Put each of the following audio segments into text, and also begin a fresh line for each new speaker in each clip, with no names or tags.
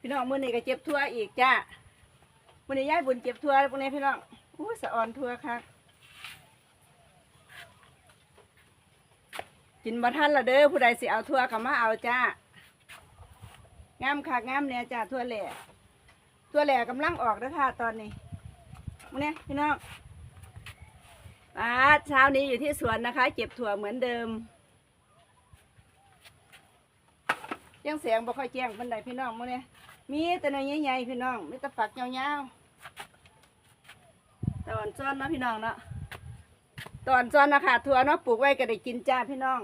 พี่น้องมือนี้ก็เจ็บทั่วอีกจ้ามือนี้ยายบุญเจ็บทั่วพวกนี้พี่น้องอู้สะออนทั่วคักกินบ่ทันละเด้อผู้ใดสิเอาทั่วก็มาเอาจ้างามคักงามเนี่ยจ้าทั่วแหล่ทั่วแหล่กำลังออกแล้วค่ะตอนนี้มื้อนี้พี่น้องป้าเช้านี้อยู่ที่สวนนะคะเก็บถั่วเหมือนเดิม ยังเสียงบ่ค่อยแจ้งปานใดพี่น้องมื้อนี้มีแต่หน่อยใหญ่ๆพี่น้องมีแต่ฝักยาวๆตอนซ้อนเนาะพี่น้องเนาะตอนซ้อนนะคะถั่วเนาะปลูกไว้ก็ได้กินจ้าพี่น้อง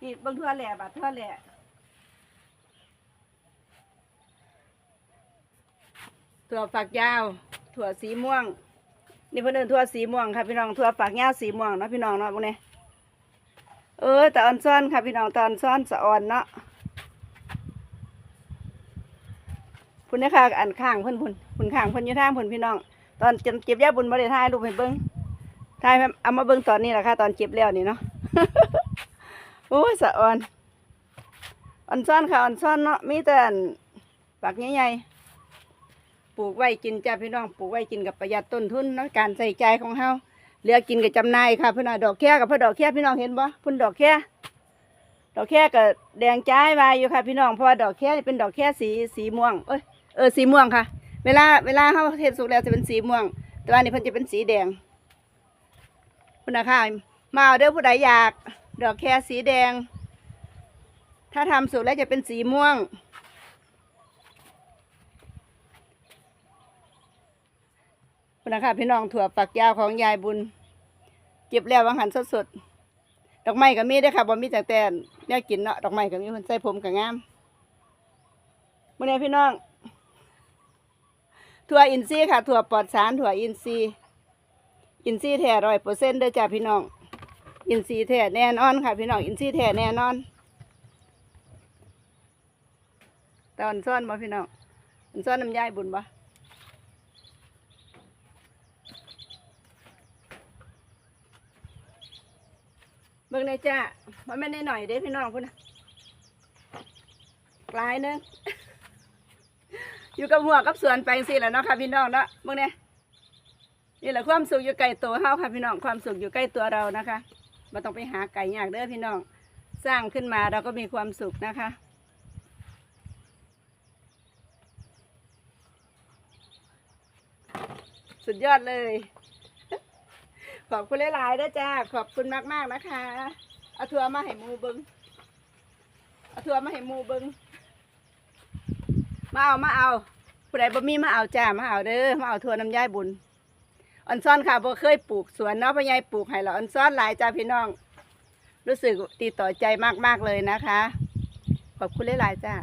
นี่เบิ่งทั่วแหล่บาดทั่วแหล่ถั่วฝักยาว ถั่วสีม่วง นี่เพิ่นเอินถั่วสีม่วงค่ะพี่น้องถั่วฝักยาวสีม่วงเนาะพี่น้องเนาะพวกนี้เออตอนซ้อนค่ะพี่น้องตอนซ้อนสะอ่อนเนาะ พุ่นนะคะอันข้างเพิ่นพุ่นพุ่นข้างเพิ่นอยู่ทางพุ่นพี่น้อง ตอนเก็บยาบุญบ่ได้ถ่ายรูปให้เบิ่งถ่ายเอามาเบิ่งตอนนี้แหละค่ะ ตอนเก็บแล้วนี่เนาะโอ้ยสะอ่อนอ่อนซ้อนค่ะอ่อนซ้อนเนาะมีแต่อักใหญ่ๆปลูกไว้กินจ้าพี่น้องปลูกไว้กินกับประหยัดต้นทุนเนาะการใส่ใจของเฮาเหลือกินกับจำนายค่ะพี่น้องดอกแค่กับพ่อดอกแค่พี่น้องเห็นบ่พุ่นดอกแค่ ดอกแค่ก็แดงจ้ายมาอยู่ค่ะ พี่น้องเพราะว่าดอกแค่นี่เป็นดอกแค่สีสีม่วงเอ้ยเออสีม่วงค่ะ เวลาเวลาเฮาเทศสุกแล้วจะเป็นสีม่วง แต่ว่านี่เพิ่นจะเป็นสีแดงคุณนะคะมาเอาเด้อผู้ใดอยาก ดอกแค่สีแดง ถ้าทำสุกแล้วจะเป็นสีม่วงคุณนะคะพี่น้องถั่วฝักยาวของยายบุญเก็บแล้ววางหันสดสดๆ ดอกไม้ก็มีเด้ค่ะบ่มีแต่แต่เนี่ยกินเนาะดอกไม้ก็มีคนใส่ผมก็งามเมื่อนี้พี่น้องถั่วอินทรีย์ค่ะถั่วปลอดสารถั่วอินทรีย์อินทรีย์แท้ร้อยเปอร์เซ็นต์เด้อจ้าพี่น้อง อินทรีย์แท้แน่นอนค่ะ พี่น้องอินทรีย์แท้แน่นอน ตอนซ่อนบ่พี่น้องซ่อนน้ำยายบุญบ่ เบิ่งในจ้ามันไม่ได้หน่อยเด้พี่น้องพุ่นนะหลายนึงอยู่กับหัวกับสวนไปสิแหละเนาะค่ะพี่น้องเนาะเบิ่งเนี่ยนี่แหละความสุขอยู่ใกล้ตัวเฮาค่ะพี่น้องความสุขอยู่ใกล้ตัวเรานะคะไมาต้องไปหาไก่ยากเด้อพี่น้อง สร้างขึ้นมาเราก็มีความสุขนะคะสุดยอดเลย ขอบคุณหลายๆด้วยจ้า ขอบคุณมากๆนะคะ เอาทัวมาให้หมูเบิงเอาทัวมาให้หมูเบิงมาเอามาเอา ผู้ใดบ่มีมาเอาจ้า มาเอาเด้อ มาเอาทัวน้ำย่ายบุญอันซ่อนค่ะบ่เคยปลูกสวนเนาะพ่อใหญ่ปลูกให้เราอันซ่อนหลายจ้าพี่น้อง รู้สึกตีต่อใจมากๆเลยนะคะ ขอบคุณหลายๆจ้า